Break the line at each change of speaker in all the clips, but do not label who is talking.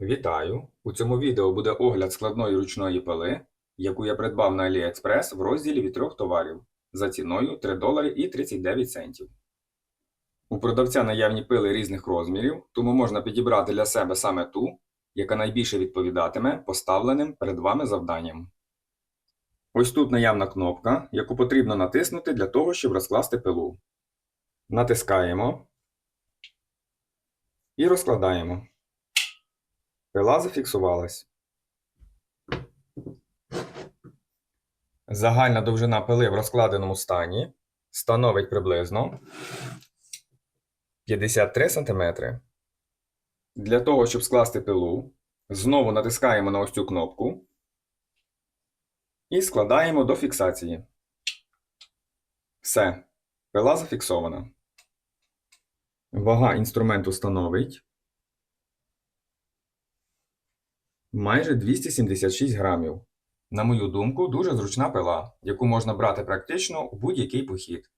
Вітаю! У цьому відео буде огляд складної ручної пили, яку я придбав на AliExpress в розділі від трьох товарів за ціною 3 долари і 39 центів. У продавця наявні пили різних розмірів, тому можна підібрати для себе саме ту, яка найбільше відповідатиме поставленим перед вами завданням. Ось тут наявна кнопка, яку потрібно натиснути для того, щоб розкласти пилу. Натискаємо і розкладаємо. Пила зафіксувалась. Загальна довжина пили в розкладеному стані становить приблизно 53 см. Для того, щоб скласти пилу, знову натискаємо на ось цю кнопку і складаємо до фіксації. Все. Пила зафіксована. Вага інструменту становить майже 276 грамів. На мою думку, дуже зручна пила, яку можна брати практично у будь-який похід.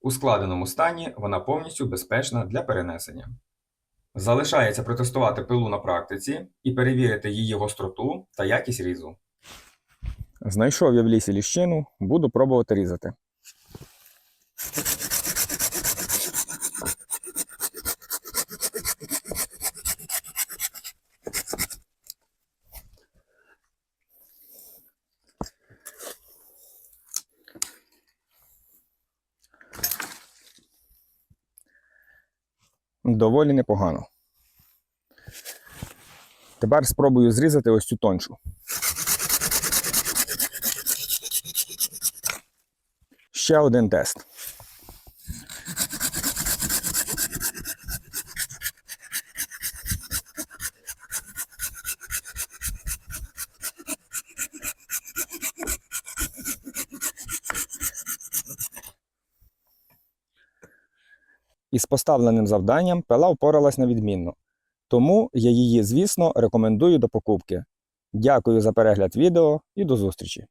У складеному стані вона повністю безпечна для перенесення. Залишається протестувати пилу на практиці і перевірити її гостроту та якість різу. Знайшов я в лісі ліщину, буду пробувати різати. Доволі непогано. Тепер спробую зрізати ось цю тоншу. Ще один тест. Із поставленим завданням пила впоралась на відмінно. Тому я її, звісно, рекомендую до покупки. Дякую за перегляд відео і до зустрічі!